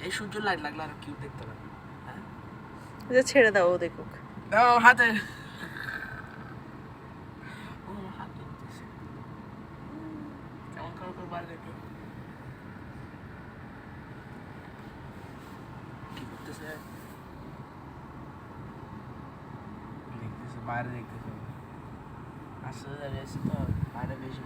এই সূর্য লাইট লাগলে আর কিউট দেখতে হ্যাঁ ছেড়ে দাও, ও দেখুক। দাও, হাতে। ও, হাত কেমন করে বাইরে দেখে কি করতেছে দেখতেছে বাইরে দেখতেছে আসলে দাঁড়িয়ে আছে তো বাইরে বেশি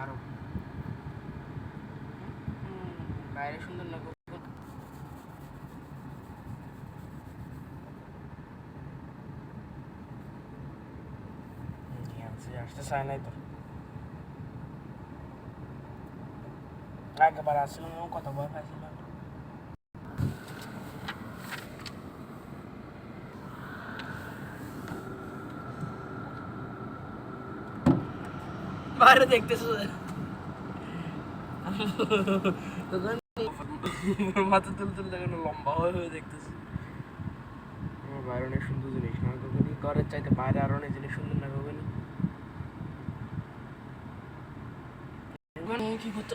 আরও বাইরে সুন্দর না আসতে চায় নাই তো একবার আসছিলাম ও কত ভয় পাইছিলাম বাইরে দেখতেছো তখন মাথা তুল তুল দেখেন লম্বা হয়ে হয়ে দেখতেছি আমার বাইরে অনেক সুন্দর জিনিস না কখনই ঘরের চাইতে বাইরে আরও অনেক জিনিস সুন্দর না কখনই কি করতে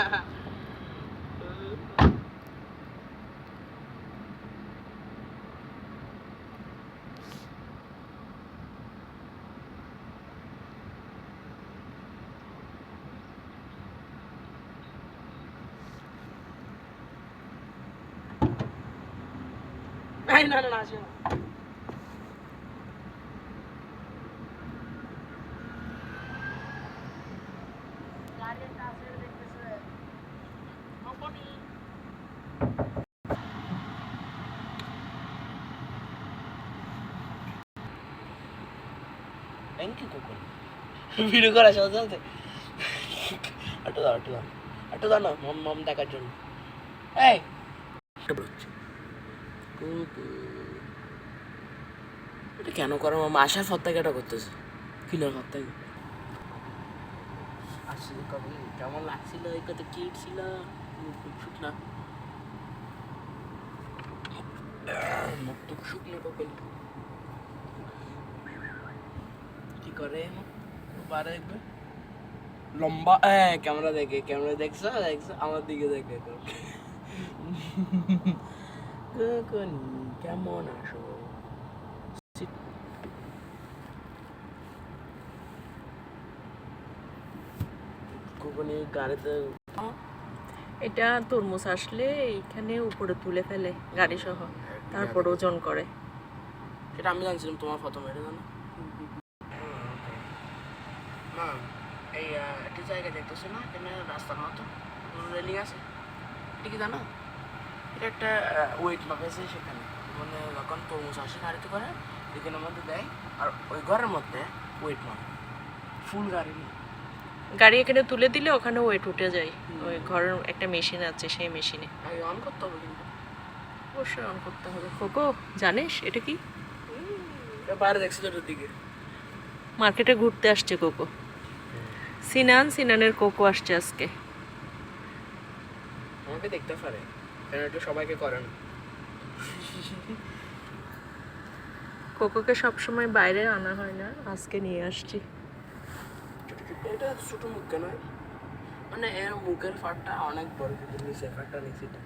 No, no, así no. Thank you cocoon video করার সাথে সাথে আটো দাও আটো দাও। আটো দাও না মম মম দেখার জন্য। এই! এটা কেন করো মামা আসার পর এটা করতেছে কিলোর কবে, কেমন লাগছিল? এই কিট শুকনা? শুকনো করে? লম্বা ক্যামেরা দেখে, ক্যামেরা দেখছ? দেখছ? আমার দিকে দেখে কেমন আসো? গাড়িতে এটা তরমুজ আসলে এখানে উপরে তুলে ফেলে গাড়ি সহ তারপর ওজন করে। সেটা আমি জানছিলাম তোমার প্রথমে এটা জানো? না এই একটা জায়গা দেখতেছো না? এখানে রাস্তার মতো রেলিং আছে? এটা কি জানো? এটা একটা ওয়েট মাপ আছে সেখানে। মানে যখন তরমুজ আসে গাড়িতে করে এখানের মধ্যে দেয় আর ওই ঘরের মধ্যে ওয়েট মাপ। ফুল গাড়ি না গাড়ি এখানে তুলে দিলে ওখানে ওয়েট উঠে যায়। ওই ঘরের একটা মেশিন আছে সেই মেশিনে আগে অন করতে হবে কিন্তু। অবশ্যই অন করতে হবে। কোকো জানিস এটা কি? বাইরে দেখছি তো দিকে। মার্কেটে ঘুরতে আসছে কোকো সিনান সিনানের কোকো আসছে আজকে। আমাকে দেখতে পারে। কারণ এটা সবাইকে করে না। কোকোকে সবসময় বাইরে আনা হয় না আজকে নিয়ে আসছি। এটা ছোট মুখ কেন মানে এর মুখের ফাটটা অনেক বড় কিন্তু নিচের ফাটটা নিচেটা।